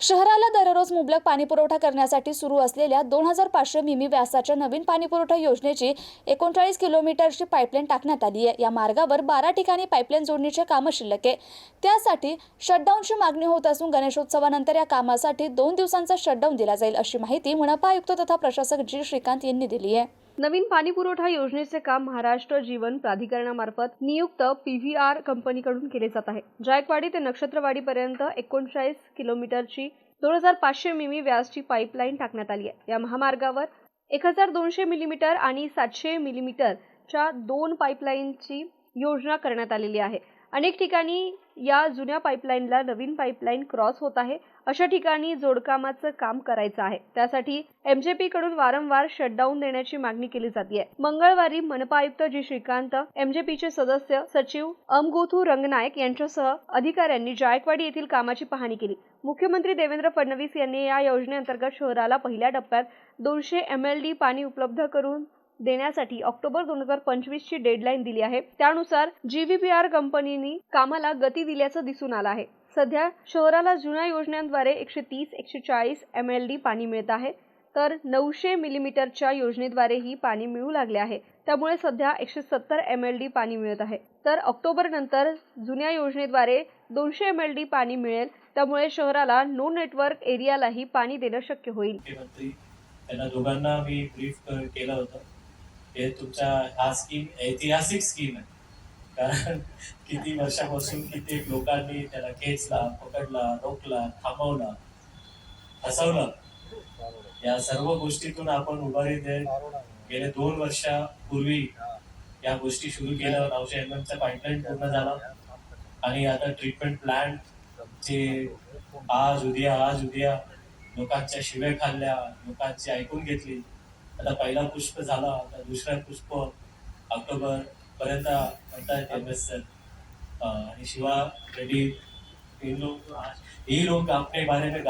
शहराला दररोज मुबलक पाणीपुरवठा करण्यासाठी सुरू असलेल्या दोन हजार पाचशे मिमी व्यासाच्या नवीन पाणीपुरवठा योजनेची एकोणचाळीस किलोमीटरची पाईपलाईन टाकण्यात आली आहे. या मार्गावर बारा ठिकाणी पाईपलाईन जोडणीचे कामं शिल्लक आहे. त्यासाठी शटडाऊनची मागणी होत असून गणेशोत्सवानंतर या कामासाठी दोन दिवसांचा शटडाऊन दिला जाईल अशी माहिती मनपा आयुक्त तथा प्रशासक जी. श्रीकांत यांनी दिली आहे. नवीन पाणीपुरवठा योजनेचे काम महाराष्ट्र जीवन प्राधिकरणामार्फत नियुक्त पी व्ही आर कंपनीकडून केले जात आहे. जायकवाडी ते नक्षत्रवाडीपर्यंत एकोणचाळीस किलोमीटरची दोन हजार पाचशे मिमी व्यासची पाईपलाईन टाकण्यात आली आहे. या महामार्गावर एक हजार दोनशे मिलीमीटर आणि सातशे मिलीमीटरच्या दोन पाईपलाईनची योजना करण्यात आलेली आहे. अनेक ठिकाणी या जुन्या पाईपलाईनला नवीन पाईपलाईन क्रॉस होत आहे. अशा ठिकाणी जोडकामाचं काम करायचं आहे. त्यासाठी एमजेपी कडून वारंवार शटडाऊन देण्याची मागणी केली जाते मंगळवारी मनपा आयुक्त जी श्रीकांत एमजेपीचे सदस्य सचिव अमगोथू रंगनायक यांच्यासह अधिकाऱ्यांनी जायकवाडी येथील कामाची पाहणी केली. मुख्यमंत्री देवेंद्र फडणवीस यांनी या योजनेअंतर्गत शहराला पहिल्या टप्प्यात दोनशे एम एल डी पाणी उपलब्ध करून देण्यासाठी ऑक्टोबर दोन हजार पंचवीस ची डेडलाईन दिली आहे. त्यानुसार जीव्हीपीआर कंपनीने कामाला गती दिल्याचं दिसून आलं आहे. सध्या शहराला जुन्या योजनांद्वारे एकशे तीस एकशे चाळीस एम एल डी पाणी मिळत आहे. तर नऊशे मिलीमीटरच्या योजनेद्वारे ही पाणी मिळू लागले आहे. त्यामुळे सध्या एकशे सत्तर एम एल डी पाणी मिळत आहे. तर ऑक्टोबर नंतर जुन्या योजनेद्वारे दोनशे एम एल डी पाणी मिळेल. त्यामुळे शहराला नो नेटवर्क एरियालाही पाणी देणं शक्य होईल. त्यांना दोघांना मी ब्रीफ केलं होतं. हे तुमच्या हा स्कीम ऐतिहासिक स्कीम आहे. कारण किती वर्षापासून किती लोकांनी त्याला खेचला पकडला रोखला थांबवला हसवलं. या सर्व गोष्टीतून आपण उभारी देत गेले दोन वर्षापूर्वी या गोष्टी सुरू केल्या नऊशे एम एमचा पाईपलाईन पूर्ण झाला. आणि आता ट्रीटमेंट प्लांट चे आज उद्या आज उद्या लोकांच्या शिव्या खाल्ल्या लोकांची ऐकून घेतली. आता पहिला पुष्प झाला आता दुसरा पुष्प ऑक्टोबर पर्यंत म्हणतात एम एस आणि शिवा रेड्डी हे लोग ये बारे में